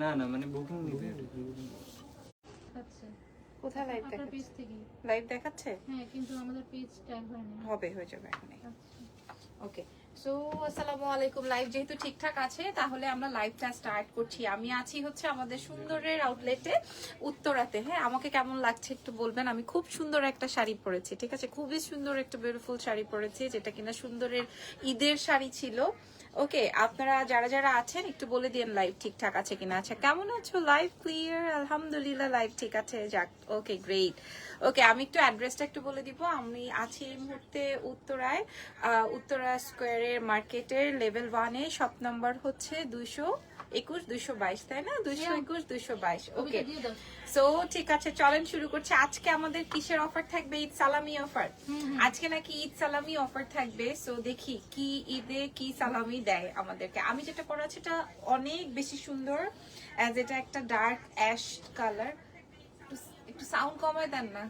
না না মানে বুকিং নিবে আচ্ছা। কোথায় লাইভ দেখাচ্ছে? পেজ থেকে। লাইভ দেখাচ্ছে? হ্যাঁ কিন্তু আমাদের পেজ ট্যাগ হয়নি। হবে হয়ে যাবে এখনই। আচ্ছা। ওকে সো আসসালামু আলাইকুম। লাইভ যেহেতু ঠিকঠাক আছে তাহলে আমরা লাইভটা স্টার্ট করছি। আমি আছি হচ্ছে আমাদের সুন্দরের আউটলেটে উত্তরাতে। হ্যাঁ আমাকে কেমন লাগছে একটু বলবেন? আমি খুব সুন্দর একটা শাড়ি পরেছি ঠিক আছে? খুবই সুন্দর একটা বিউটিফুল শাড়ি পরেছি যেটা কিনা সুন্দরের ঈদের শাড়ি ছিল। ওকে আপনারা যারা যারা আছেন, একটু বলে দিন লাইভ ঠিকঠাক আছে কিনা আচ্ছা কেমন আছো? লাইভ ক্লিয়ার আলহামদুলিল্লাহ লাইভ ঠিক আছে। যাক ওকে গ্রেট ওকে আমি একটু অ্যাড্রেসটা একটু বলে দিব। আমি আছি এই মুহূর্তে উত্তরায়। উত্তরা স্কোয়ারের মার্কেটের লেভেল ওয়ানে শপ নাম্বার হচ্ছে দুইশো একুশ দুইশো বাইশ তাই না? দুইশো একুশ দুইশো বাইশ। ওকে সো ঠিক আছে চলেন শুরু করছি। আজকে আমাদের কিসের অফার থাকবে? ঈদ সালামি অফার। আজকে নাকি ঈদ সালামি অফার থাকবে। সো দেখি কি ঈদে কি সালামি দেয় আমাদেরকে। আমি যেটা পরা এটা অনেক বেশি সুন্দর। অ্যাজ এটা একটা ডার্ক অ্যাশ কালার একটু সাউন্ড কমায় দেন না।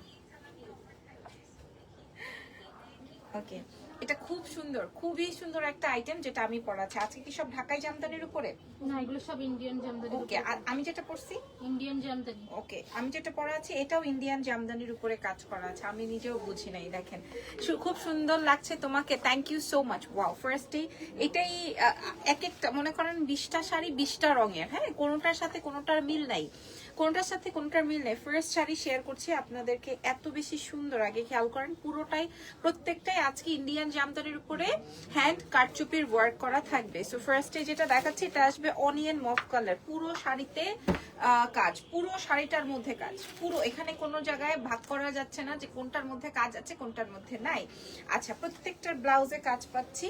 ওকে এটা খুব সুন্দর খুবই সুন্দর একটা আইটেম যেটা আমি পরাচ্ছি। আজকে কি সব ঢাকাই জামদানির উপরে? না এগুলো সব ইন্ডিয়ান জামদানি ওকে আর আমি যেটা পরছি? ইন্ডিয়ান জামদানি। ওকে আমি যেটা পরা আছে এটাও ইন্ডিয়ান জামদানির উপরে কাজ করা আছে। আমি নিজেও বুঝি নাই দেখেন। সু- খুব সুন্দর লাগছে তোমাকে। Thank you so much wow ফার্স্টে এটাই এক একটা মনে করেন বিশটা শাড়ি বিশটা রঙের হ্যাঁ? কোনোটার সাথে কোনোটার মিল নাই। কোনটার সাথে কোনটার মিল নেই। ফার্স্ট শাড়ি শেয়ার করছি আপনাদেরকে এত বেশি সুন্দর, আগে খেয়াল করেন, পুরোটাই, প্রত্যেকটাই আজকে ইন্ডিয়ান জামদানির উপরে হ্যান্ড কারচুপির ওয়ার্ক করা থাকবে। সো ফার্স্টে যেটা দেখাচ্ছি, এটা আসবে অনিয়ন মফ কালার পুরো শাড়িতে কাজ, পুরো শাড়িটার মধ্যে কাজ। পুরো, এখানে কোনো জায়গায় ভাগ করা যাচ্ছে না যে কোনটার মধ্যে কাজ আছে, কোনটার মধ্যে নাই। আচ্ছা প্রত্যেকটার ব্লাউজে কাজ পাচ্ছি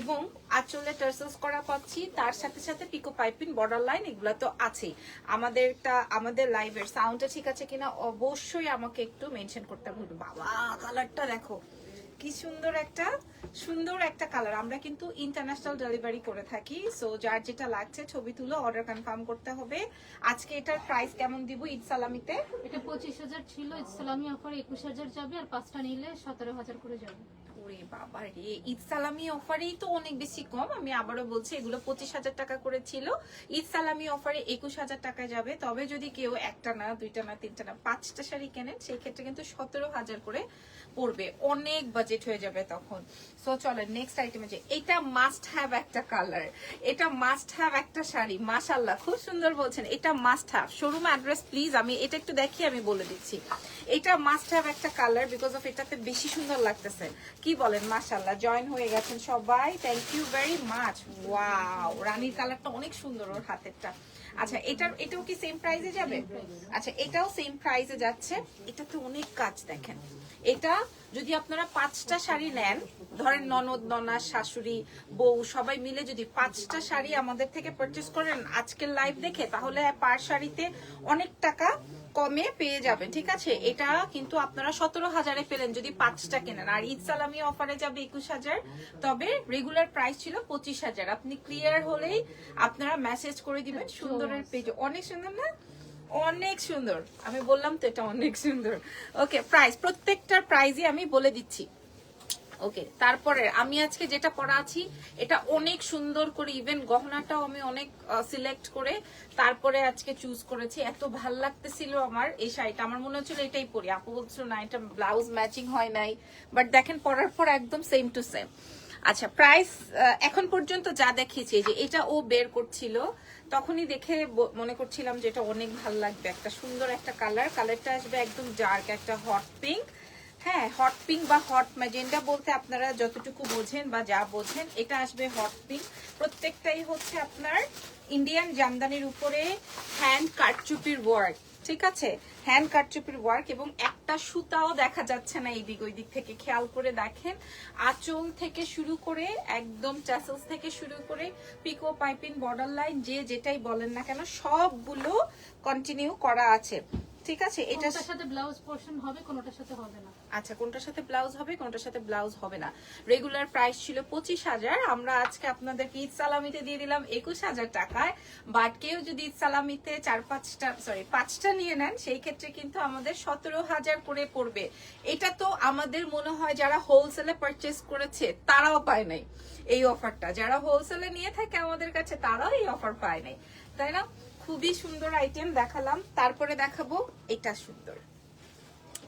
এবং আঁচলে টার্সেলস করা পাচ্ছি। তার সাথে সাথে পিকো পাইপিং বর্ডার লাইন এগুলো তো আছেই। আমাদেরটা আমাদের লাইভের সাউন্ডটা ঠিক আছে কিনা অবশ্যই আমাকে একটু মেনশন করতে ভুলবে বাবা কালারটা দেখো। কি সুন্দর একটা সুন্দর একটা কালার আমরা কিন্তু ইন্টারন্যাশনাল ডেলিভারি করে থাকি সো যার যেটা লাগছে ছবি তুলো অর্ডার কনফার্ম করতে হবে। আজকে এটার প্রাইস কেমন দিব ঈদ সালামিতে? এটা পঁচিশ হাজার ছিল ইসলামী অফার একুশ হাজার যাবে আর পাঁচটা নিলে সতেরো হাজার করে যাবে। ওরে বাবা রে, ঈদ সালামি তো অনেক বেশি কম। আমি আবারও বলছি, এগুলো পঁচিশ হাজার টাকা ঈদ সালামি অফারে একুশ হাজার টাকা যাবে। তবে যদি কেউ একটা না, দুইটা না, তিনটা না, পাঁচটা শাড়ি কেনেন, সেই ক্ষেত্রে কিন্তু সতেরো হাজার করে পড়বে। অনেক বাজেট হয়ে যাবে তখন। সো নেক্সট এটা মাস্ট হ্যাভ একটা কালার এটা মাস্ট হ্যাভ একটা শাড়ি। খুব সুন্দর বলছেন। এটা must have showroom address please আমি এটা একটু দেখি, আমি বলে দিচ্ছি। এটা মাস্ট হ্যাভ একটা কালার বিকজ অফ এটাতে বেশি সুন্দর লাগতেছে। কি বলেন মাশাল্লাহ জয়েন হয়ে গেছেন সবাই। Thank you very much wow রানীর কালারটা অনেক সুন্দর ওর হাতেরটা। আচ্ছা এটার এটাও কি সেম প্রাইসে যাবে? আচ্ছা এটাও সেম প্রাইসে যাচ্ছে। এটাতে অনেক কাজ দেখেন। এটা যদি আপনারা পাঁচটা শাড়ি নেন ধরেন ননদ ননা শাশুড়ি বউ সবাই মিলে যদি পাঁচটা শাড়ি আমাদের থেকে পারচেস করেন আজকের লাইভ দেখে তাহলে পার শাড়িতে অনেক টাকা কমে পেয়ে যাবেন ঠিক আছে? এটা কিন্তু আপনারা সতেরো হাজারে পেলেন যদি পাঁচটা কেনেন। আর ঈদ সালামি অফারে যাবে একুশ হাজার তবে রেগুলার প্রাইস ছিল পঁচিশ হাজার। আপনি ক্লিয়ার হলেই আপনারা মেসেজ করে দিবেন সুন্দরের পেজ অনেক সুন্দর না? অনেক সুন্দর। আমি বললাম তো এটা অনেক সুন্দর। ওকে প্রাইস প্রত্যেকটার প্রাইজই আমি বলে দিচ্ছি। ওকে, তারপরে আমি আজকে যেটা পরা আছি, এটা অনেক সুন্দর করে ইভেন গহনাটাও আমি অনেক সিলেক্ট করে তারপরে আজকে চুজ করেছি। এত ভালো লাগতেছিল আমার এই শাড়িটা। আমার মনে হচ্ছিল এটাই পরি। আপু বলছিল, না, এটা ব্লাউজ ম্যাচিং হয় নাই। বাট দেখেন, পরার পর একদম সেম টু সেম আচ্ছা প্রাইস এখন পর্যন্ত যা দেখিয়েছি যে এটা ও বের করছিল, তখনই দেখে মনে করছিলাম যে এটা অনেক ভালো লাগবে। একটা সুন্দর একটা কালার কালারটা আসবে একদম ডার্ক একটা হট পিঙ্ক হ্যাঁ হট পিঙ্ক বা হট ম্যাজেন্ডা বলতে আপনারা যতটুকু বোঝেন বা যা বোঝেন, এটা আসবে হট পিঙ্ক প্রত্যেকটাই হচ্ছে আপনার ইন্ডিয়ান জামদানির উপরে হ্যান্ড কাটচুপির ওয়ার্ক ঠিক আছে? হ্যান্ড কাটচুপির ওয়ার্ক এবং একটা সুতাও দেখা যাচ্ছে না এই দিক ওই দিক থেকে। খেয়াল করে দেখেন, আঁচল থেকে শুরু করে, একদম ট্যাসেলস থেকে শুরু করে পিকো পাইপিং বর্ডার লাইন যে যেটাই বলেন না কেন, সবগুলো কন্টিনিউ করা আছে। ঠিক আছে এটা সাথে ব্লাউজ পোর্শন হবে কোনটার সাথে হবে না। আচ্ছা কোনটার সাথে ব্লাউজ হবে কোনটার সাথে ব্লাউজ হবে না। রেগুলার প্রাইস ছিল পঁচিশ হাজার আমরা আজকে আপনাদেরকে ঈদ সালামিতে দিয়ে দিলাম একুশ হাজার টাকায়। বাট কেউ যদি ঈদ সালামিতে চার পাঁচটা সরি পাঁচটা নিয়ে নেন সেই ক্ষেত্রে কিন্তু আমাদের সতেরো হাজার করে পড়বে। এটা তো আমাদের মনে হয় যারা হোলসেলে পারচেস করেছে তারাও পায় নাই এই অফারটা যারা হোলসেলে নিয়ে থাকে আমাদের কাছে তারাও এই অফার পায় নাই। তাই না? খুবই সুন্দর আইটেম দেখালাম। তারপরে দেখাবো এটা সুন্দর।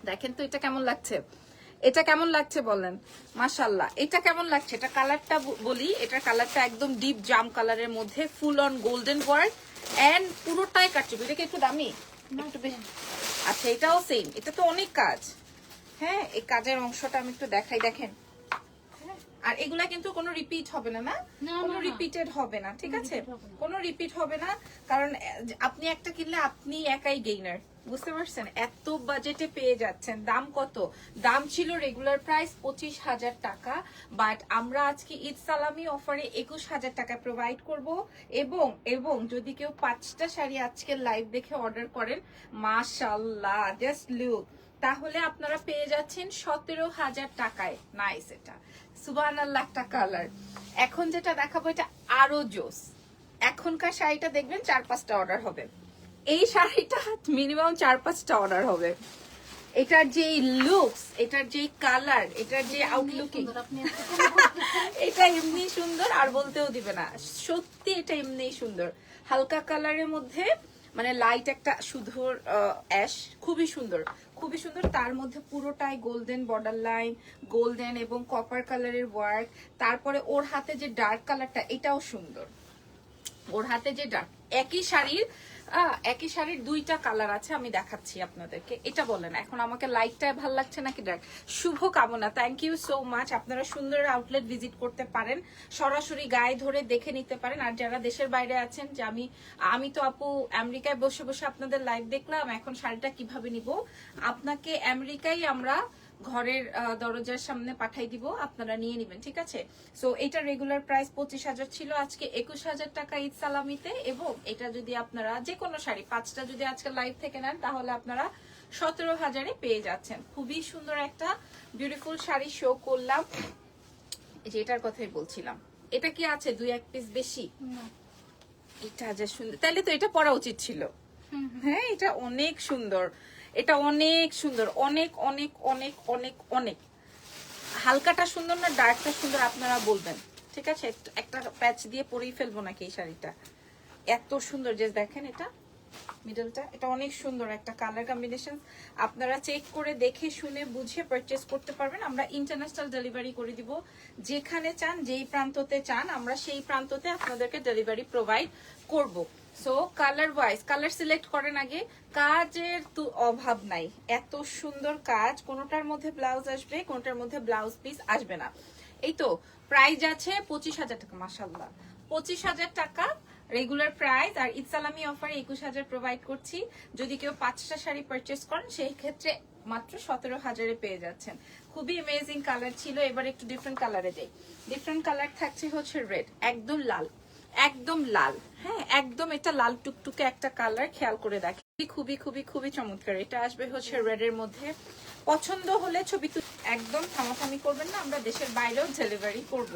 দেখেন তো এটা কেমন লাগছে? এটা কেমন লাগছে বলেন? মাশাল্লাহ এটা কেমন লাগছে? এটা কালারটা বলি এটার কালারটা একদম ডিপ জাম কালারের মধ্যে full on golden work and পুরোটাই কাটছে। এটা কি একটু দামি? আচ্ছা এটাও সেম এটা তো অনেক কাজ। হ্যাঁ এই কাজের অংশটা আমি একটু দেখাই। দেখেন আর এগুলা কিন্তু কোনো রিপিট হবে না না কোনো। রিপিটেড হবে না ঠিক আছে। কোনো রিপিট হবে না কারণ আপনি একটা কিনলে আপনি একাই গেইনার বুঝতে পারছেন? এত বাজেটে পেয়ে যাচ্ছেন দাম কত? দাম ছিল রেগুলার প্রাইস পঁচিশ হাজার টাকা বাট আমরা আজকে ঈদ সালামি অফারে একুশ হাজার টাকা প্রোভাইড করব এবং এবং যদি কেউ পাঁচটা শাড়ি আজকে লাইভ দেখে অর্ডার করেন মাশাল্লাহ জাস্ট লুক তাহলে আপনারা পেয়ে যাচ্ছেন সতেরো হাজার টাকায় নাইস এটা। সুবান আল্লাহ একটা কালার এখন যেটা দেখাবো এটা আরও জোস। এখনকার শাড়িটা দেখবেন চার পাঁচটা অর্ডার হবে। এই শাড়িটা মিনিমাম চার পাঁচটা অর্ডার হবে। এটার যে লুকস এটার যে কালার এটার যে আউটলুকিং। এটা এমনি সুন্দর আর বলতেও দিবে না। সত্যি এটা এমনি সুন্দর। হালকা কালারের মধ্যে মানে লাইট একটা সুধর অ্যাশ খুবই সুন্দর। খুবই সুন্দর। তার মধ্যে পুরোটাই গোল্ডেন বর্ডার লাইন গোল্ডেন এবং কপার কালারের ওয়ার্ক তারপরে ওর হাতে যে ডার্ক কালারটা এটাও সুন্দর। ওর হাতে যে ডার্ক একই শাড়ির একই শাড়ির দুইটা কালার আছে, আমি দেখাচ্ছি আপনাদেরকে। এটা বলেন, এখন আমাকে লাইটটা ভালো লাগছে নাকি? ডার্ক শুভ কামনা থ্যাংক ইউ সো মাচ আপনারা সুন্দর আউটলেট ভিজিট করতে পারেন, সরাসরি গায়ে ধরে দেখে নিতে পারেন। আর যারা দেশের বাইরে আছেন, যে আমি আমি তো আপু আমেরিকায় বসে বসে আপনাদের লাইভ দেখলাম, এখন শাড়িটা কীভাবে নিব? আপনাকে আমেরিকায় আমরা ঘরের দরজার সামনে পাঠাই দিব আপনারা নিয়ে নেবেন ঠিক আছে? সো এটা রেগুলার প্রাইস পঁচিশ হাজার ছিল আজকে একুশ হাজার টাকা ঈদ সালামিতে এবং এটা যদি আপনারা যে কোনো শাড়ি পাঁচটা যদি আজকে লাইভ থেকে নেন তাহলে আপনারা সতেরো হাজারে পেয়ে যাচ্ছেন। খুবই সুন্দর একটা বিউটিফুল শাড়ি শো করলাম। যে এটার কথাই বলছিলাম। এটা কি আছে দুই এক পিস বেশি। এটা যে সুন্দর তাহলে তো এটা পরা উচিত ছিল। হ্যাঁ এটা অনেক সুন্দর। এটা অনেক সুন্দর, অনেক অনেক অনেক অনেক অনেক। হালকাটা সুন্দর না ডার্কটা সুন্দর আপনারা বলবেন। ঠিক আছে? একটা প্যাচ দিয়ে পরেই ফেলব নাকি এই শাড়িটা? এত সুন্দর যে দেখেন এটা মিডলটা এটা অনেক সুন্দর একটা কালার কম্বিনেশন আপনারা চেক করে দেখে শুনে বুঝে পারচেস করতে পারবেন। আমরা ইন্টারন্যাশনাল ডেলিভারি করে দিব। যেখানে চান, যেই প্রান্ততে চান, আমরা সেই প্রান্ততে আপনাদেরকে ডেলিভারি প্রোভাইড করব। So colour wise colour select করেন আগে। কাজের তো অভাব নাই। এত সুন্দর কাজ, কোনোটার মধ্যে ব্লাউজ আসবে, কোনোটার মধ্যে ব্লাউজ পিস আসবে না। এই তো প্রাইস আছে পঁচিশ হাজার টাকা মাসাল্লাহ পঁচিশ হাজার টাকা রেগুলার প্রাইস আর ঈদ সালামি অফারে একুশ হাজার প্রোভাইড করছি। যদি কেউ পাঁচটা শাড়ি পারচেস করেন, সেই ক্ষেত্রে মাত্র সতেরো হাজারে পেয়ে যাচ্ছেন। খুবই অ্যামেজিং কালার ছিল, এবার একটু ডিফারেন্ট কালারে যাই ডিফারেন্ট কালার থাকছে হচ্ছে রেড একদম লাল। একদম লাল। হ্যাঁ একদম এটা লাল টুকটুকে একটা কালার খেয়াল করে দেখে খুবই খুবই খুবই চমৎকার। এটা আসবে হচ্ছে রেড এর মধ্যে। পছন্দ হলে ছবি একদম থামাথামি করবেন না, আমরা দেশের বাইরেও ডেলিভারি করব।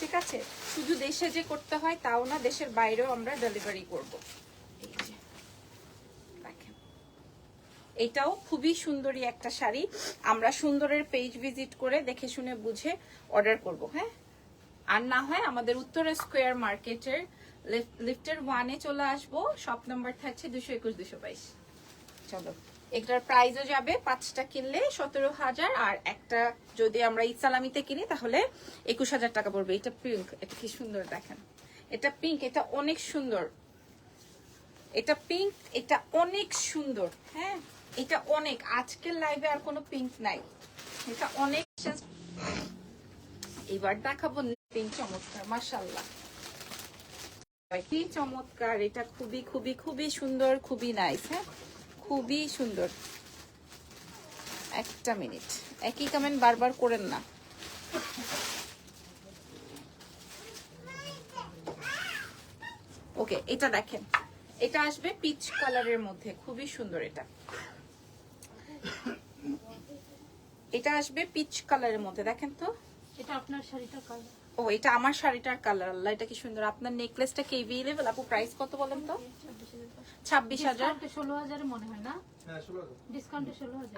ঠিক আছে? শুধু দেশে যে করতে হয় তাও না, দেশের বাইরেও আমরা ডেলিভারি করব। এটাও খুবই সুন্দরী একটা শাড়ি। আমরা সুন্দরের পেজ ভিজিট করে দেখে শুনে বুঝে অর্ডার করব হ্যাঁ? আর না হয় আমাদের উত্তরা স্কোয়ার মার্কেটের লিফটের ওয়ানে চলে আসব। শপ নাম্বার থাকছে দুশো একুশ, দুশো বাইশ। চলো। এটার প্রাইসও যাবে পাঁচটা কিনলে সতেরো হাজার, আর একটা যদি আমরা ঈদ সালামিতে কিনি তাহলে একুশ হাজার টাকা পড়বে। এটা পিঙ্ক এটা কি সুন্দর দেখেন। এটা পিঙ্ক এটা অনেক সুন্দর। এটা পিঙ্ক এটা অনেক সুন্দর। হ্যাঁ এটা অনেক। আজকের লাইভে আর কোনো পিঙ্ক নাই। এটা অনেক এবার দেখাবো পিঙ্ক চমৎকার মাসাল্লাহ কি চমৎকার, এটা খুবই খুবই খুবই সুন্দর, খুবই নাইস হ্যাঁ? খুবই সুন্দর। একটা মিনিট, একই কমেন্ট বারবার করেন না। ওকে এটা দেখেন। এটা আসবে পিচ কালারের মধ্যে, খুবই সুন্দর এটা। এটা আসবে পিচ কালারের মধ্যে, দেখেন তো। এটা আপনার শাড়িটার কালার ও এটা আমার শাড়িটার কালার আল্লাহ এটা কি সুন্দর। আপনার নেকলেসটা কি এভেলেবল আপু প্রাইস কত বলেন তো? ছাব্বিশ হাজার। ষোলো হাজারে মনে হয় না?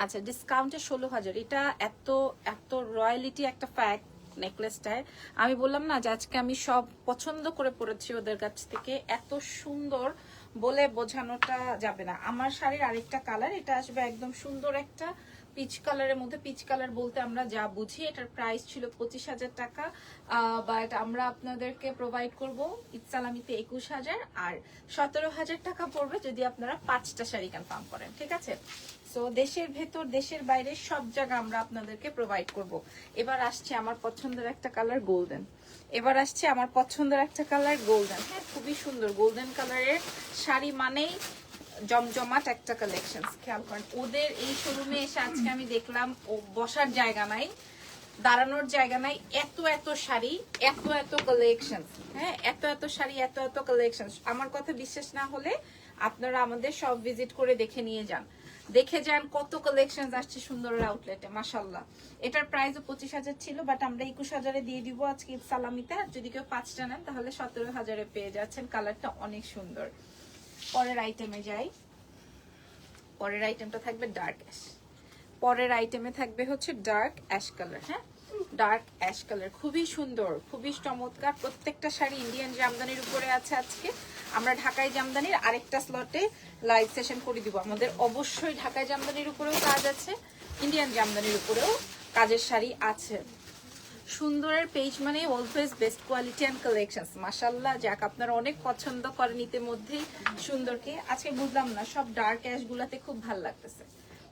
আচ্ছা ডিসকাউন্টে ষোলো হাজার। এটা এত এত রয়্যালিটি একটা ফ্যাক্ট নেকলেসটায় আমি বললাম না যে আজকে আমি সব পছন্দ করে পড়েছি ওদের কাছ থেকে। এত সুন্দর বলে বোঝানোটা যাবে না। আমার শাড়ির আরেকটা কালার এটা আসবে একদম সুন্দর একটা পিচ কালারের মধ্যে পিচ কালার বলতে আমরা যা বুঝি, এটার প্রাইস ছিল পঁচিশ হাজার টাকা। বাট আমরা আপনাদেরকে প্রোভাইড করব ইতসালামিতে একুশ হাজার, আর সতেরো হাজার টাকা পড়বে যদি আপনারা পাঁচটা শাড়ি কনফার্ম করেন, ঠিক আছে? সো দেশের ভেতর, দেশের বাইরে সব জায়গা আমরা আপনাদেরকে প্রোভাইড করব। এবার আসছে আমার পছন্দের একটা কালার গোল্ডেন এবার আসছে আমার পছন্দের একটা কালার গোল্ডেন হ্যাঁ খুবই সুন্দর গোল্ডেন কালারের শাড়ি মানেই জমজমাট একটা কালেকশন খেয়াল করেন। ওদের এই শোরুমে এসে আজকে আমি দেখলাম, ও বসার জায়গা নাই, দাঁড়ানোর জায়গা নাই, এত এত শাড়ি, এত এত কালেকশন হ্যাঁ এত এত শাড়ি, এত এত কালেকশন আমার কথা বিশ্বাস না হলে আপনারা আমাদের সব ভিজিট করে দেখে নিয়ে যান। দেখে যান কত কালেকশন আসছে সুন্দর আউটলেটে মাসাল্লাহ এটার প্রাইসও পঁচিশ হাজার ছিল বাট আমরা একুশ হাজারে দিয়ে দিব আজকে সালামিতে যদি কেউ পাঁচটা নেন, তাহলে সতেরো হাজারে পেয়ে যাচ্ছেন। কালারটা অনেক সুন্দর। পরের আইটেমে যাই। পরের আইটেমটা থাকবে ডার্ক অ্যাশ পরের আইটেমে থাকবে হচ্ছে ডার্ক অ্যাশ কালার হ্যাঁ? ডার্ক অ্যাশ কালার খুবই সুন্দর, খুবই চমৎকার। প্রত্যেকটা শাড়ি ইন্ডিয়ান জামদানির উপরে আছে আজকে। আমরা ঢাকায় জামদানির আরেকটা স্লটে লাইভ সেশন করে দিব। আমাদের অবশ্যই ঢাকায় জামদানির উপরেও কাজ আছে ইন্ডিয়ান জামদানির উপরেও কাজের শাড়ি আছে। সুন্দরের পেজ মানে always best quality and collections মাসাল্লাহ যাক, আপনারা অনেক পছন্দ করেন ইতিমধ্যেই সুন্দরকে। আজকে বুঝলাম না, সব ডার্ক অ্যাশ গুলাতে খুব ভালো লাগতেছে।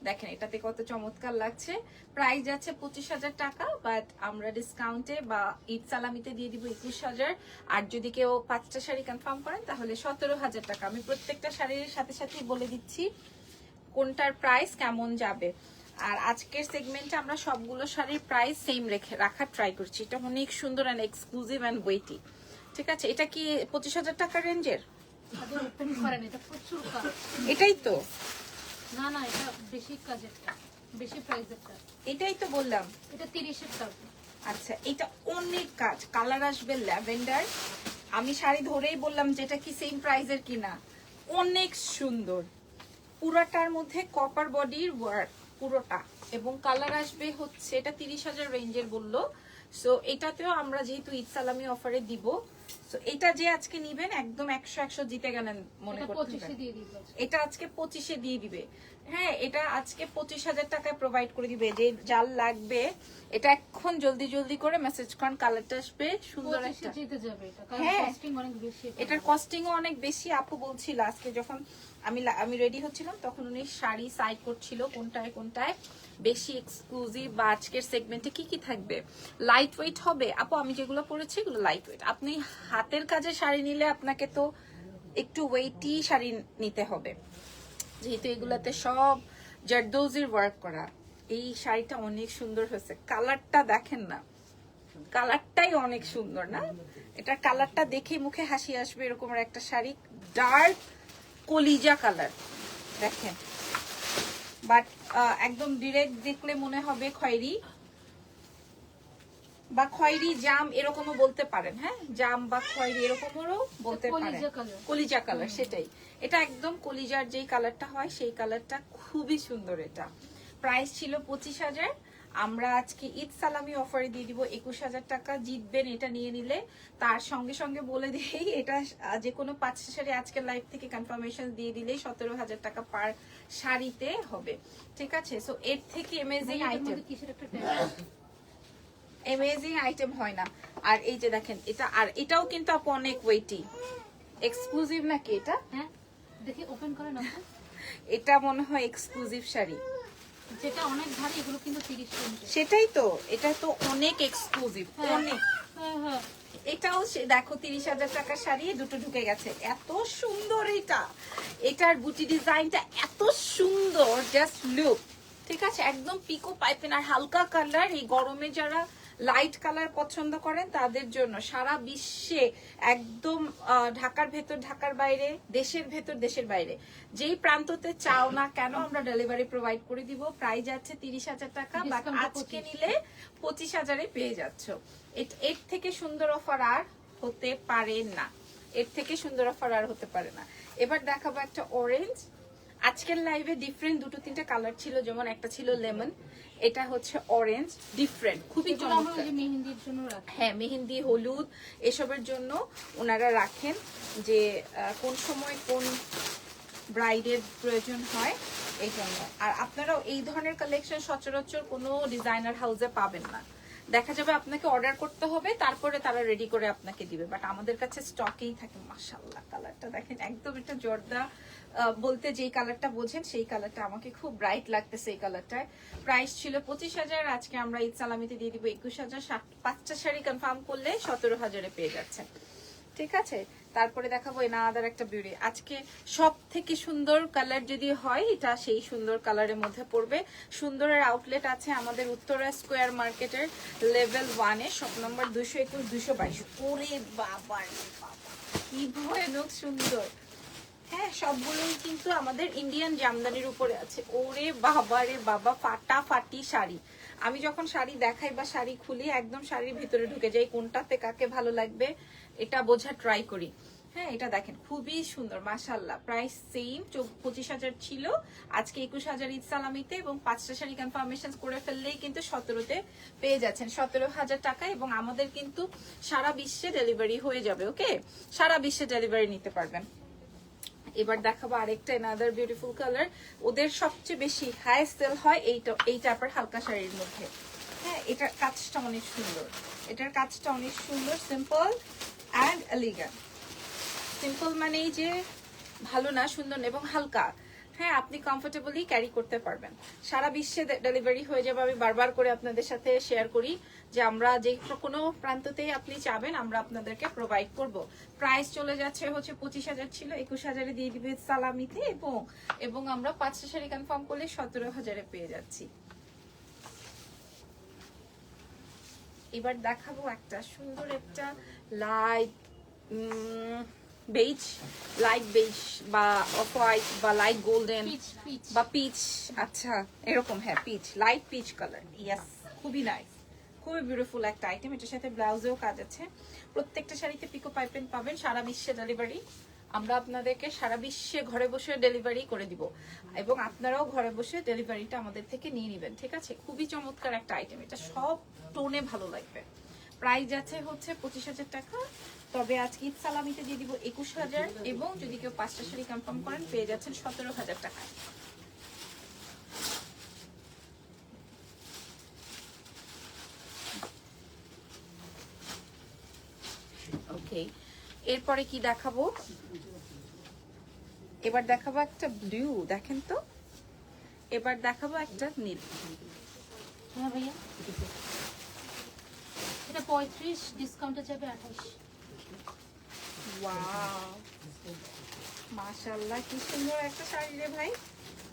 দেখেন, এটাতে কত চমৎকার লাগছে। প্রাইস যাচ্ছে পঁচিশ হাজার টাকা বাট আমরা ডিসকাউন্টে বা ঈদ সালামিতে দিয়ে দিব একুশ হাজার। আর যদি কেউ পাঁচটা শাড়ি কনফার্ম করেন, তাহলে সতেরো হাজার টাকা। আমি প্রত্যেকটা শাড়ির সাথে সাথে বলে দিচ্ছি, কোনটার প্রাইস কেমন যাবে। আর আজকের সেগমেন্টে আমরা সবগুলো শাড়ির প্রাইস সেম রেখে, রাখার ট্রাই করছি। এটা অনেক সুন্দর অ্যান্ড এক্সক্লুসিভ অ্যান্ড ওয়েটি ঠিক আছে? এটা কি পঁচিশ হাজার টাকা রেঞ্জের? এটা এটাই তো। না না এটা বেশি কাজেরটা বেশি প্রাইসেরটা এটাই তো বললাম। এটা তিরিশের টাকা আচ্ছা এটা অনেক কাজ। কালার আসবে ল্যাভেন্ডার। আমি শাড়ি ধরেই বললাম যেটা কি সেম প্রাইজের কিনা। অনেক সুন্দর। পুরাটার মধ্যে কপার বডির ওয়ার্ক পুরোটা। এবং কালার আসবে হচ্ছে এটা তিরিশ হাজার রেঞ্জের বলল। সো এটাতেও আমরা যেহেতু ঈদ সালামি অফারে দিব সো এটা যে আজকে নিবেন একদম একশো একশো জিতে গেলেন মনে করতে পঁচিশে দিয়ে দিব এটা আজকে পঁচিশে দিয়ে দিবে। হ্যাঁ এটা আজকে পঁচিশ হাজার টাকায় প্রোভাইড করে দিবে। যে জাল লাগবে এটা এখন জলদি জলদি করে মেসেজ করেন কালারটা আসবে সুন্দর একটা। জিতে যাবে এটা। হ্যাঁ। কস্টিং এটার কস্টিংও অনেক বেশি। আপু বলছিল আজকে যখন আমি আমি রেডি হচ্ছিলাম, তখন উনি শাড়ি সাইড করছিল, কোনটায় কোনটায়। বেশি এক্সক্লুসিভ বা আজকের সেগমেন্টে কি কি থাকবে? লাইট ওয়েট হবে? আপু, আমি যেগুলো পরেছি এগুলো লাইট ওয়েট আপনি হাতের কাজে শাড়ি নিলে আপনাকে তো একটু ওয়েটি শাড়ি নিতে হবে। যেহেতু এগুলাতে সব জারদৌজির ওয়ার্ক করা। এই শাড়িটা অনেক সুন্দর হয়েছে। কালারটা দেখেন না। কালারটাই অনেক সুন্দর, না? এটা কালারটা দেখে মুখে হাসি আসবে এরকম একটা শাড়ি। ডার্ক কলিজা কালার। দেখেন। বাট একদম ডিরেক্ট দেখলে মনে হবে খয়েরি। বা খয়েরি জাম এরকমও বলতে পারেন হ্যাঁ? জাম বা খয়েরি এরকমও বলতে পারেন। কলিজা কালার। কলিজা কালার সেটাই। এটা একদম কলিজার যেই কালারটা হয় সেই কালারটা খুবই সুন্দর এটা। প্রাইস ছিল পঁচিশ হাজার। আমরা আজকে ঈদ সালামি অফারে দিয়ে দিব একুশ হাজার টাকা জিতবেন এটা নিয়ে নিলে। তার সঙ্গে সঙ্গে বলে দিই এটা যে কোনো পাঁচটা শাড়ি আজকের লাইভ থেকে কনফার্মেশন দিয়ে দিলেই সতেরো হাজার টাকা পার শাড়িতে হবে। ঠিক আছে? সো এর থেকে এমেজিং আইটেম এমেজিং আইটেম হয় না। আর এই যে দেখেন এটা আর এটাও কিন্তু আপু অনেক ওয়েটি এক্সক্লুসিভ নাকি এটা? হ্যাঁ দেখি ওপেন করে না এটা মনে হয় এক্সক্লুসিভ শাড়ি। যেটা অনেক ভারী এগুলো কিন্তু তিরিশ রেঞ্জে সেটাই তো এটা তো অনেক এক্সক্লুসিভ হ্যাঁ। অনেক। হ্যাঁ হ্যাঁ। এটাও সে- দেখো তিরিশ হাজার টাকার শাড়ি দুটো ঢুকে গেছে। এত সুন্দর এটা। এটার বুটি ডিজাইনটা এত সুন্দর জাস্ট লুক ঠিক আছে? একদম পিকো পাইপেন আর হালকা কালার এই গরমে যারা লাইট কালার পছন্দ করেন তাদের জন্য। সারা বিশ্বে একদম ঢাকার ভেতর ঢাকার বাইরে দেশের ভেতর দেশের বাইরে। যেই প্রান্ততে চাও না কেন আমরা ডেলিভারি প্রোভাইড করে দিব। প্রাইস আছে তিরিশ হাজার টাকা টা আজকে নিলে পঁচিশ হাজারে পেয়ে যাচ্ছ। এর থেকে সুন্দর অফার আর হতে পারে না। এর থেকে সুন্দর অফার আর হতে পারে না। এবার দেখাবো একটা অরেঞ্জ আজকের লাইভে ডিফারেন্ট দুটো তিনটা কালার ছিল যেমন একটা ছিল লেমন এটা হচ্ছে অরেঞ্জ ডিফারেন্ট খুবই চমৎকার মেহেন্দির জন্য হ্যাঁ মেহেন্দি হলুদ এসবের জন্য ওনারা রাখেন যে কোন সময় কোন ব্রাইডের প্রয়োজন হয় এই জন্য। আর আপনারাও এই ধরনের কালেকশন সচরাচর কোনো ডিজাইনার হাউসে পাবেন না। দেখা যাবে আপনাকে অর্ডার করতে হবে, তারপরে তারা রেডি করে আপনাকে দিবে। বাট আমাদের কাছে স্টকেই থাকে মাসাল্লাহ কালারটা দেখেন, একদম একটা জর্দা বলতে যেই কালারটা বোঝেন, সেই কালারটা আমাকে খুব ব্রাইট লাগতেছে এই কালারটায় প্রাইস ছিল পঁচিশ হাজার, আজকে আমরা ঈদ সালামিতে দিয়ে দিব একুশ হাজার পাঁচটা শাড়ি কনফার্ম করলে সতেরো হাজারে পেয়ে যাচ্ছেন। ঠিক আছে? তারপরে দেখাবো না আদার একটা বিউটি আজকে সব থেকে সুন্দর কালার যদি হয়, এটা সেই সুন্দর কালারের মধ্যে পড়বে। সুন্দরের আউটলেট আছে আমাদের উত্তরা স্কোয়ার মার্কেটের লেভেল ওয়ানে শপ নম্বর দুশো একুশ দুশো বাইশ। ওরে বাবা রে বাবা, কি ভয়ানক সুন্দর। হ্যাঁ সবগুলোই কিন্তু আমাদের ইন্ডিয়ান জামদানির উপরে আছে। ওরে বাবা রে বাবা ফাটা ফাটি শাড়ি। আমি যখন শাড়ি দেখাই বা শাড়ি খুলি, একদম শাড়ির ভিতরে ঢুকে যাই, কোনটাতে কাকে ভালো লাগবে। এটা বোঝা ট্রাই করি। হ্যাঁ এটা দেখেন, খুবই সুন্দর মাশাল্লাহ প্রাইস সেম পঁচিশ হাজার ছিল। আজকে একুশ হাজার ঈদ সালামিতে এবং পাঁচটা শাড়ি কনফার্মেশন করে ফেললেই কিন্তু সতেরোতে পেয়ে যাচ্ছেন। সতেরো হাজার টাকা এবং আমাদের কিন্তু সারা বিশ্বে ডেলিভারি হয়ে যাবে ওকে সারা বিশ্বে ডেলিভারি নিতে পারবেন। এবার দেখাবো আরেকটা এনাদার বিউটিফুল কালার ওদের সবচেয়ে বেশি হাই সেল হয় এইটা এই টাইপের হালকা শাড়ির মধ্যে। হ্যাঁ এটার কাজটা অনেক সুন্দর। এটার কাজটা অনেক সুন্দর সিম্পল অ্যান্ড এলিগেন্ট সিম্পল মানেই যে ভালো না, সুন্দর এবং হালকা। হ্যাঁ আপনি কমফোর্টেবলি ক্যারি করতে পারবেন। সারা বিশ্বে ডেলিভারি হয়ে যাবে। আমি বারবার করে আপনাদের সাথে শেয়ার করি যে আমরা যে কোনো প্রান্ততেই আপনি চাবেন, আমরা আপনাদেরকে প্রোভাইড করব। প্রাইস চলে যাচ্ছে হচ্ছে পঁচিশ হাজার ছিল, একুশ হাজারে দিয়ে দিবে সালামিতে, এবং এবং আমরা পাঁচটা শাড়ি কনফার্ম করলে সতেরো হাজারে পেয়ে যাচ্ছি। এবার দেখাবো একটা সুন্দর একটা লাইট বেজ লাইট বেজ বা অফ হোয়াইট বা লাইট গোল্ডেন বা পিচ আচ্ছা এরকম হ্যাঁ peach light peach colour yes খুবই নাইস খুবই বিউটিফুল একটা আইটেম এটার সাথে ব্লাউজেও কাজ আছে প্রত্যেকটা শাড়িতে পিকো পাইপেন পাবেন সারা বিশ্বে ডেলিভারি আমরা আপনাদেরকে সারা বিশ্বে ঘরে বসে ডেলিভারি করে দিব এবং আপনারাও ঘরে বসে ডেলিভারিটা আমাদের থেকে নিয়ে নেবেন ঠিক আছে? খুবই চমৎকার একটা আইটেম এটা সব টোনে ভালো লাগবে। প্রাইস আছে হচ্ছে পঁচিশ হাজার টাকা। তবে আজকে ঈদ সালামিতে দিয়ে দিব একুশ হাজার এবং যদি কেউ পাঁচটা শাড়ি কনফার্ম করেন, পেয়ে যাচ্ছেন সতেরো হাজার টাকা। ওকে এরপরে কি দেখাবো? এবার দেখাবো একটা ব্লু দেখেন তো? এবার দেখাবো একটা নীল। হ্যাঁ ভাইয়া। এটা পঁয়ত্রিশ ডিসকাউন্টে যাবে আঠাশ। ওয়াও মাশাআল্লাহ, কি সুন্দর একটা শাড়ি রে ভাই।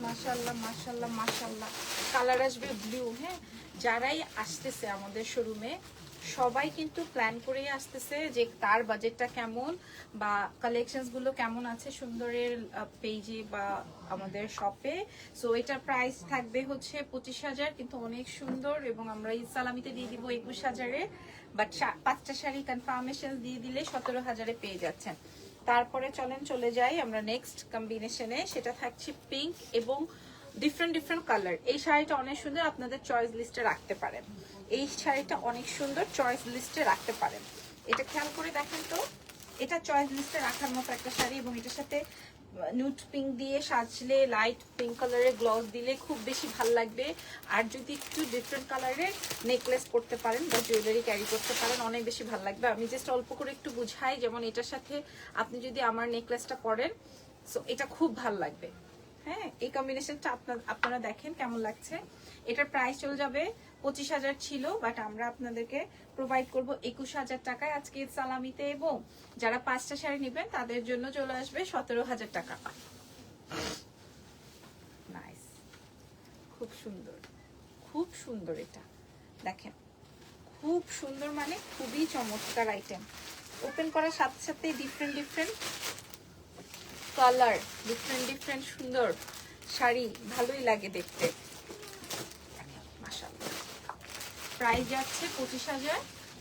মাশাআল্লাহ মাশাআল্লাহ মাশাআল্লাহ। কালার আসবে ব্লু হ্যাঁ? যারাই আসতেছে আমাদের শোরুমে সবাই কিন্তু প্ল্যান করেই আসতেছে যে তার বাজেটটা কেমন বা কালেকশনসগুলো কেমন আছে সুন্দরের পেজে বা আমাদের শপে সো এটার প্রাইস থাকবে হচ্ছে পঁচিশ হাজার, কিন্তু অনেক সুন্দর এবং আমরা ঈদ সালামিতে দিয়ে দিব একুশ হাজারে। বাট পাঁচটা শাড়ি কনফার্মেশন দিয়ে দিলে সতেরো হাজারে পেয়ে যাচ্ছেন। তারপরে চলেন, চলে যাই আমরা নেক্সট কম্বিনেশনে সেটা থাকছে পিঙ্ক এবং ডিফারেন্ট ডিফারেন্ট কালার এই শাড়িটা অনেক সুন্দর, আপনাদের চয়েস লিস্টে রাখতে পারেন। এই শাড়িটা অনেক সুন্দর চয়েস লিস্টে রাখতে পারেন। এটা খেয়াল করে দেখেন তো, এটা চয়েস লিস্টে রাখার মতো একটা শাড়ি এবং এটার সাথে নিউট পিঙ্ক দিয়ে সাজলে লাইট পিঙ্ক কালারের গ্লস দিলে খুব বেশি ভালো লাগবে। আর যদি একটু ডিফারেন্ট কালারের নেকলেস করতে পারেন বা জুয়েলারি ক্যারি করতে পারেন, অনেক বেশি ভালো লাগবে। আমি জাস্ট অল্প করে একটু বুঝাই, যেমন এটার সাথে আপনি যদি আমার নেকলেসটা পরেন সো এটা খুব ভালো লাগবে। হ্যাঁ এই কম্বিনেশনটা আপনারা দেখেন কেমন লাগছে। এটার প্রাইস চলে যাবে পঁচিশ হাজার ছিল বাট আমরা আপনাদেরকে প্রোভাইড করব একুশ হাজার টাকায় আজকে সালামিতে এবং যারা পাঁচটা শাড়ি নেবেন তাদের জন্য চলে আসবে সতেরো হাজার টাকা। নাইস খুব সুন্দর। খুব সুন্দর এটা। দেখেন, খুব সুন্দর মানে খুবই চমৎকার আইটেম ওপেন করার সাথে সাথে different different colour different different সুন্দর শাড়ি, ভালোই লাগে দেখতে। প্রাইস যাচ্ছে পঁচিশ হাজার।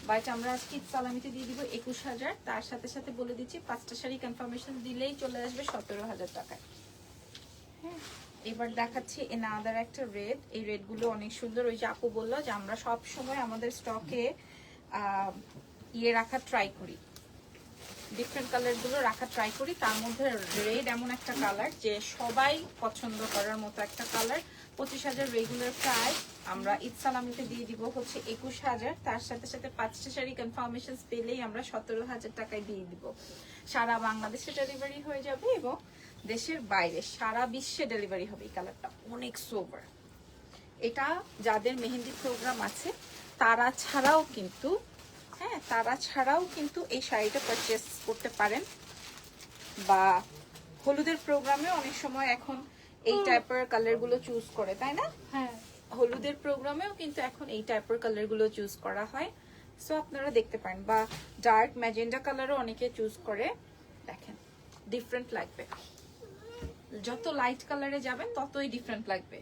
বাট আমরা আজকে সালামিতে দিয়ে দিব একুশ হাজার। তার সাথে সাথে বলে দিচ্ছি, পাঁচটা শাড়ি কনফার্মেশন দিলেই চলে আসবে সতেরো হাজার টাকায়। হ্যাঁ এবার দেখাচ্ছি এনা আদার একটা রেড এই রেডগুলো অনেক সুন্দর। ওই যে আপু বলল যে আমরা সব সময় আমাদের স্টকে ইয়ে রাখা ট্রাই করি। ডিফারেন্ট কালারগুলো রাখা ট্রাই করি। তার মধ্যে রেড এমন একটা কালার যে সবাই পছন্দ করার মতো একটা কালার পঁচিশ হাজার রেগুলার প্রাইস আমরা ঈদ সালামিতে দিয়ে দিব হচ্ছে একুশ হাজার। তার সাথে সাথে পাঁচটা শাড়ি কনফার্মেশন পেলেই আমরা সতেরো হাজার টাকায় দিয়ে দিব। সারা বাংলাদেশে ডেলিভারি হয়ে যাবে এবং দেশের বাইরে, সারা বিশ্বে ডেলিভারি হবে এই কালারটা অনেক সোবার এটা যাদের মেহেন্দি প্রোগ্রাম আছে, তারা ছাড়াও কিন্তু হ্যাঁ তারা ছাড়াও কিন্তু এই শাড়িটা পারচেস করতে পারেন। বা হলুদের প্রোগ্রামে অনেক সময় এখন এই টাইপের কালারগুলো চুজ করে তাই না? হ্যাঁ। হলুদের প্রোগ্রামেও কিন্তু এখন এই টাইপের কালারগুলো চুজ করা হয়। সো আপনারা দেখতে পারেন বা ডার্ক ম্যাজেন্ডা কালারও অনেকে চুজ করে। দেখেন ডিফারেন্ট লাগবে। যত লাইট কালারে যাবেন ততই ডিফারেন্ট লাগবে।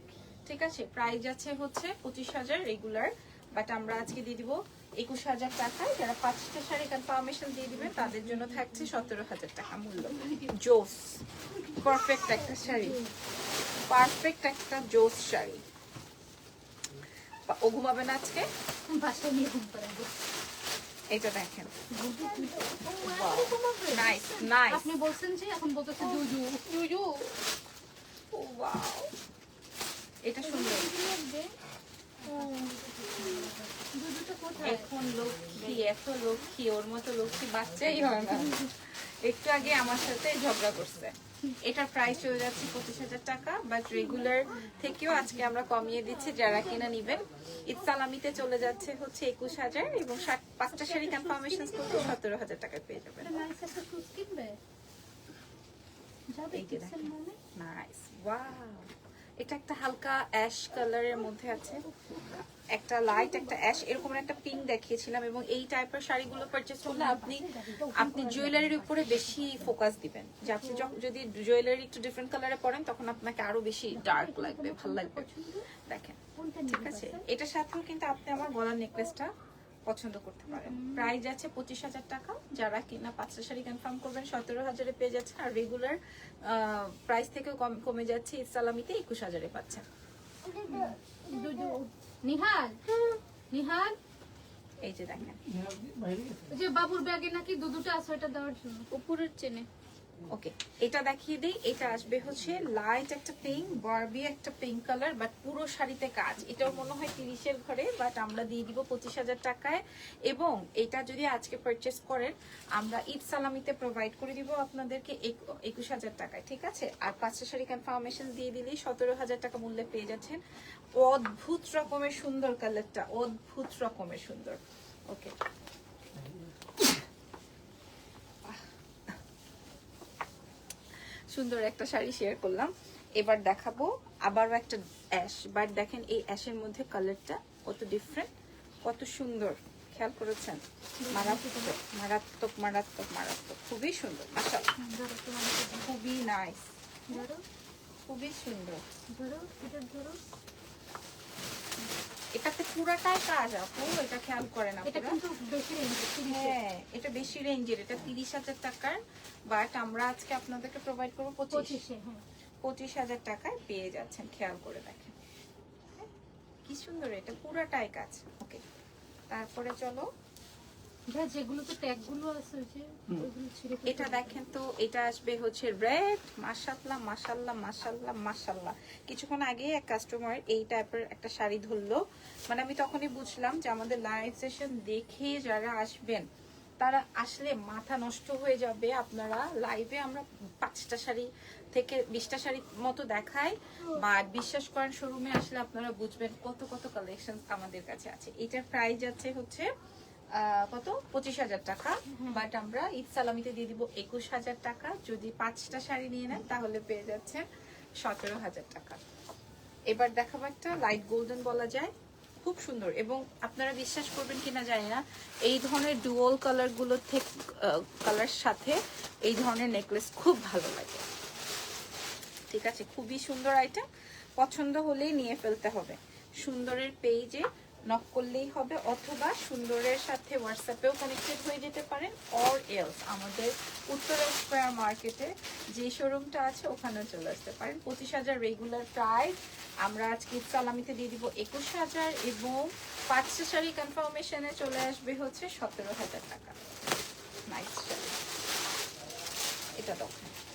ঠিক আছে? প্রাইস আছে হচ্ছে পঁচিশ হাজার রেগুলার বাট আমরা আজকে দিয়ে দিব একুশ হাজার টাকায়। যারা পাঁচটা শাড়ি কনফার্মেশন দিয়ে দিবেন তাদের জন্য থাকছে সতেরো হাজার টাকা মূল্য। জোস পারফেক্ট একটা শাড়ি। পারফেক্ট একটা জোস শাড়ি। ও ঘুমাবে না আজকে? বাসায় নিয়ে ঘুম পাড়াবো। এটা দেখেন। নাইস নাইস আপনি বলছেন যে এখন বলতেছে জুজু। জুজু। ওয়াও। এটা সুন্দর। এখন লক্ষ্মী এত লক্ষ্মী ওর মতো লক্ষ্মী বাচ্চাই হয় না। একটু আগে আমার সাথে ঝগড়া করছে। এটার প্রাইস চলে যাচ্ছে পঁচিশ হাজার টাকা বাট রেগুলার থেকেও আজকে আমরা কমিয়ে দিচ্ছি যারা কিনা নিবেন। ইতসালামিতে চলে যাচ্ছে হচ্ছে একুশ হাজার এবং ষাট পাঁচটা শাড়ি কনফার্মেশন করতে সতেরো হাজার টাকায় পেয়ে যাবেন। এটা একটা হালকা অ্যাশ কালারের মধ্যে আছে। একটা লাইট একটা অ্যাশ এরকম একটা পিঙ্ক দেখিয়েছিলাম এবং এই টাইপের শাড়িগুলো পারচেস করলে আপনি আপনি জুয়েলারির উপরে বেশি ফোকাস দিবেন। যে আপনি যদি জুয়েলারি একটু ডিফারেন্ট কালারে পরেন, তখন আপনাকে আরও বেশি ডার্ক লাগবে, ভালো লাগবে। দেখেন, ঠিক আছে? এটার সাথেও কিন্তু আপনি আমার গলার নেকলেসটা পছন্দ করতে পারেন। প্রাইস আছে পঁচিশ হাজার টাকা। যারা কিনা পাঁচটা শাড়ি কনফার্ম করবেন, সতেরো হাজারে পেয়ে যাচ্ছে। আর রেগুলার প্রাইস থেকেও কম, কমে যাচ্ছে। ইসলামিতে একুশ হাজারে পাচ্ছেন। নিহাল? নিহাল? এই যে দেখেন। যে বাবুর ব্যাগে নাকি দু দুটো আছে ওটা দেওয়ার জন্য। উপরের চেনে। ওকে এটা দেখিয়ে দিই। এটা আসবে হচ্ছে লাইট একটা পিঙ্ক বারবি একটা পিঙ্ক কালার বাট পুরো শাড়িতে কাজ। এটাও মনে হয় তিরিশের ঘরে বাট আমরা দিয়ে দিব পঁচিশ হাজার টাকায়। এবং এটা যদি আজকে পারচেস করেন, আমরা ঈদ সালামিতে প্রোভাইড করে দিব আপনাদেরকে এক- একুশ হাজার টাকায়, ঠিক আছে? আর পাঁচটা শাড়ি কনফার্মেশন দিয়ে দিলেই সতেরো হাজার টাকা মূল্যে পেয়ে যাচ্ছেন। অদ্ভুত রকমের সুন্দর কালারটা অদ্ভুত রকমের সুন্দর। ওকে সুন্দর একটা শাড়ি শেয়ার করলাম। এবার দেখাবো আবারও একটা অ্যাশ বাট দেখেন এই অ্যাশের মধ্যে কালারটা কত ডিফারেন্ট কত সুন্দর। খেয়াল করেছেন? মারাত্মক মারাত্মক মারাত্মক মারাত্মক। খুবই সুন্দর মাশা খুবই নাইস খুবই সুন্দর। ধরো। এটাতে পুরাটাই কাজ আপু এটা খেয়াল এটা কিন্তু বেশি রেঞ্জ হ্যাঁ এটা বেশি রেঞ্জের এটা তিরিশ হাজার টাকার বাট আমরা আজকে আপনাদেরকে প্রোভাইড করব পঁচিশ। পঁচিশে হ্যাঁ। পঁচিশ হাজার টাকায় পেয়ে যাচ্ছেন খেয়াল করে দেখেন। হ্যাঁ, কি সুন্দর এটা পুরাটাই কাজ। ওকে তারপরে চলো যেগুলোতে ট্যাগগুলো আছে যে এটা দেখেন তো এটা আসবে হচ্ছে রেড মাশাল্লাহ মাশাল্লাহ মাশাল্লাহ মাশাল্লাহ কিছুক্ষণ আগে এক কাস্টমার এই টাইপের একটা শাড়ি ধরলো। মানে আমি তখনই বুঝলাম যে আমাদের লাইভ সেশন দেখে যারা আসবেন তারা আসলে মাথা নষ্ট হয়ে যাবে। আপনারা লাইভে আমরা পাঁচটা শাড়ি থেকে বিশটা শাড়ি মতো দেখাই। বা বিশ্বাস করেন শোরুমে আসলে আপনারা বুঝবেন কত কত কালেকশন আমাদের কাছে আছে। এটার প্রাইস যাচ্ছে হচ্ছে কত? পঁচিশ হাজার টাকা। বাট আমরা ঈদ সালামিতে দিয়ে দিব একুশ হাজার টাকা। যদি পাঁচটা শাড়ি নিয়ে নেন, তাহলে পেয়ে যাচ্ছেন সতেরো হাজার টাকা। এবার দেখাবো একটা লাইট গোল্ডেন বলা যায়। খুব সুন্দর। এবং আপনারা বিশ্বাস করবেন কিনা জানি না, এই ধরনের ডুয়াল কালারগুলো থেকে কালার সাথে এই ধরনের নেকলেস খুব ভালো লাগে। ঠিক আছে? খুবই সুন্দর আইটেম পছন্দ হলেই নিয়ে ফেলতে হবে। সুন্দরের পেজে নক করলেই হবে অথবা সুন্দরের সাথে হোয়াটসঅ্যাপেও কানেক্টেড হয়ে যেতে পারেন অর এলস আমাদের উত্তরা স্কোয়ার মার্কেটে যে শোরুমটা আছে ওখানেও চলে আসতে পারেন। পঁচিশ হাজার রেগুলার প্রাইস আমরা আজকে সালামিতে দিয়ে দিব একুশ হাজার এবং পাঁচটা শাড়ি কনফার্মেশনে চলে আসবে হচ্ছে সতেরো হাজার টাকা। নাইস শাড়ি এটা দেখেন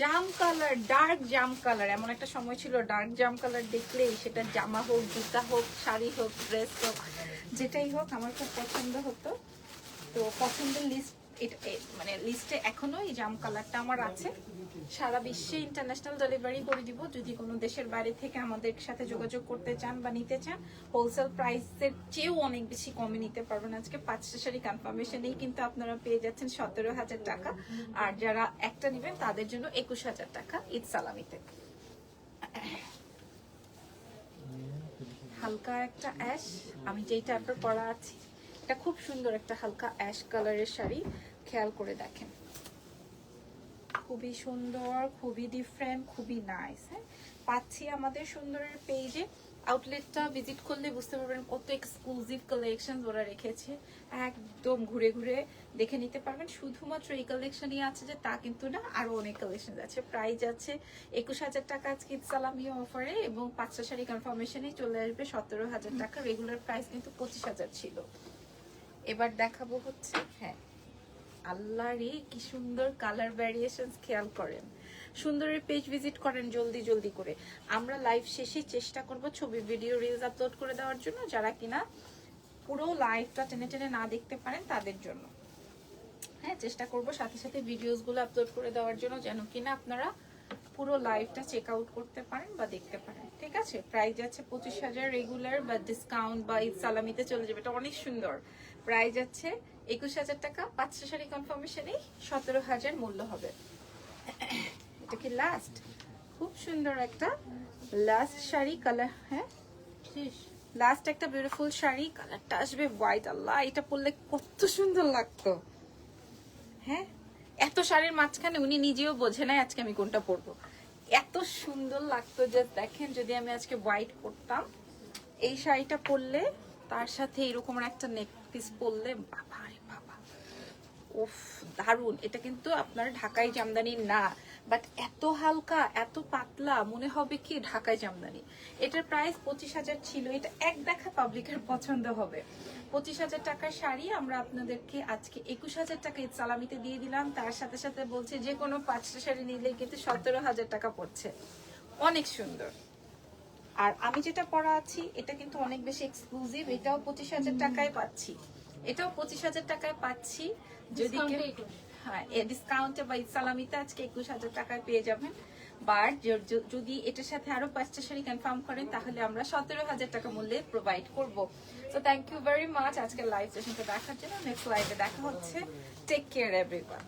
জাম কালার ডার্ক জাম কালার। এমন একটা সময় ছিল ডার্ক জাম কালার দেখলেই সেটা জামা হোক, জুতা হোক, শাড়ি হোক ড্রেস হোক, যেটাই হোক, আমার খুব পছন্দ হতো। তো পছন্দের লিস্ট মানে লিস্টে এখনও এই জাম কালারটা আমার আছে। সারা বিশ্বে ইন্টারন্যাশনাল ডেলিভারি করে দিব। যদি কোনো দেশের বাইরে থেকে আমাদের সাথে যোগাযোগ করতে চান বা নিতে চান হোলসেল প্রাইসের চেয়েও অনেক বেশি কমে নিতে পারবেন আজকে। পাঁচটা শাড়ি কনফার্মেশনেই কিন্তু আপনারা পেয়ে যাচ্ছেন সতেরো হাজার টাকা। আর যারা একটা নেবেন, তাদের জন্য একুশ হাজার টাকা ঈদ সালামিতে। হালকা একটা অ্যাশ আমি যেই টাইপের পরা আছি। এটা খুব সুন্দর একটা হালকা অ্যাশ কালারের শাড়ি, খেয়াল করে দেখেন। খুবই সুন্দর, খুবই ডিফারেন্ট খুবই নাইস হ্যাঁ? পাচ্ছি আমাদের সুন্দরের পেজে আউটলেটটা ভিজিট করলে বুঝতে পারবেন কত এক্সক্লুসিভ কালেকশন ওরা রেখেছে। একদম ঘুরে ঘুরে দেখে নিতে পারবেন। শুধুমাত্র এই কালেকশনই আছে যে তা কিন্তু না আরও অনেক কালেকশন আছে। প্রাইস আছে একুশ হাজার টাকা আজকে সালামি অফারে এবং পাঁচটা শাড়ি কনফার্মেশনেই চলে আসবে সতেরো হাজার টাকা। রেগুলার প্রাইস কিন্তু পঁচিশ হাজার ছিল। এবার দেখাবো হচ্ছে হ্যাঁ আল্লাহ রে কি সুন্দর কালার ভ্যারিয়েশন খেয়াল করেন। সুন্দরের পেজ ভিজিট করেন জলদি জলদি করে। আমরা লাইভ শেষে চেষ্টা করব ছবি ভিডিও রিলস আপলোড করে দেওয়ার জন্য, যারা কিনা পুরো লাইভটা টেনে টেনে না দেখতে পারেন তাদের জন্য। হ্যাঁ চেষ্টা করব সাথে সাথে ভিডিওসগুলো আপলোড করে দেওয়ার জন্য, যেন কিনা আপনারা পুরো লাইভটা চেক আউট করতে পারেন বা দেখতে পারেন। ঠিক আছে? প্রাইস আছে পঁচিশ হাজার রেগুলার বা ডিসকাউন্ট বা ঈদ সালামিতে চলে যাবে। এটা অনেক সুন্দর। প্রাইস আছে একুশ হাজার টাকা। পাঁচটা শাড়ি কনফার্মেশনেই সতেরো হাজার মূল্য হবে। এটা কি লাস্ট খুব সুন্দর একটা লাস্ট শাড়ি কালার হ্যাঁ? লাস্ট একটা বিউটিফুল শাড়ি কালারটা আসবে হোয়াইট আল্লাহ এটা পরলে কত সুন্দর লাগতো। হ্যাঁ? এত শাড়ির মাঝখানে উনি নিজেও বোঝে নাই আজকে আমি কোনটা পরবো। এত সুন্দর লাগতো যে দেখেন যদি আমি আজকে হোয়াইট পরতাম। এই শাড়িটা পরলে তার সাথে এরকম একটা নেক পিস পরলে বাবা রে দারুণ এটা কিন্তু আপনার ঢাকাই জামদানি না বাট এত হালকা, এত পাতলা, মনে হবে কি ঢাকাই জামদানি। এটার প্রাইস পঁচিশ হাজার ছিল। এটা এক দেখা পাবলিকের পছন্দ হবে। পঁচিশ হাজার টাকার শাড়ি আমরা আপনাদেরকে আজকে একুশ হাজার টাকা ঈদ সালামিতে দিয়ে দিলাম। তার সাথে সাথে বলছে যে কোনো পাঁচটা শাড়ি নিলে কিন্তু সতেরো হাজার টাকা পড়ছে। অনেক সুন্দর। আর আমি যেটা পরা আছি এটা কিন্তু অনেক বেশি এক্সক্লুসিভ এটাও পঁচিশ হাজার টাকায় পাচ্ছি। এটাও পঁচিশ হাজার টাকায় পাচ্ছি যদি। হ্যাঁ ডিসকাউন্টে বা ঈদ সালামিতে আজকে একুশ হাজার টাকায় পেয়ে যাবেন। বাট যদি এটার সাথে আরও পাঁচটা শাড়ি কনফার্ম করেন তাহলে আমরা সতেরো হাজার টাকা মূল্যে প্রোভাইড করব। তো থ্যাংক ইউ ভেরি মাচ আজকে লাইভ সেশনটা দেখার জন্য। নেক্সট লাইভে দেখা হচ্ছে। Take care everyone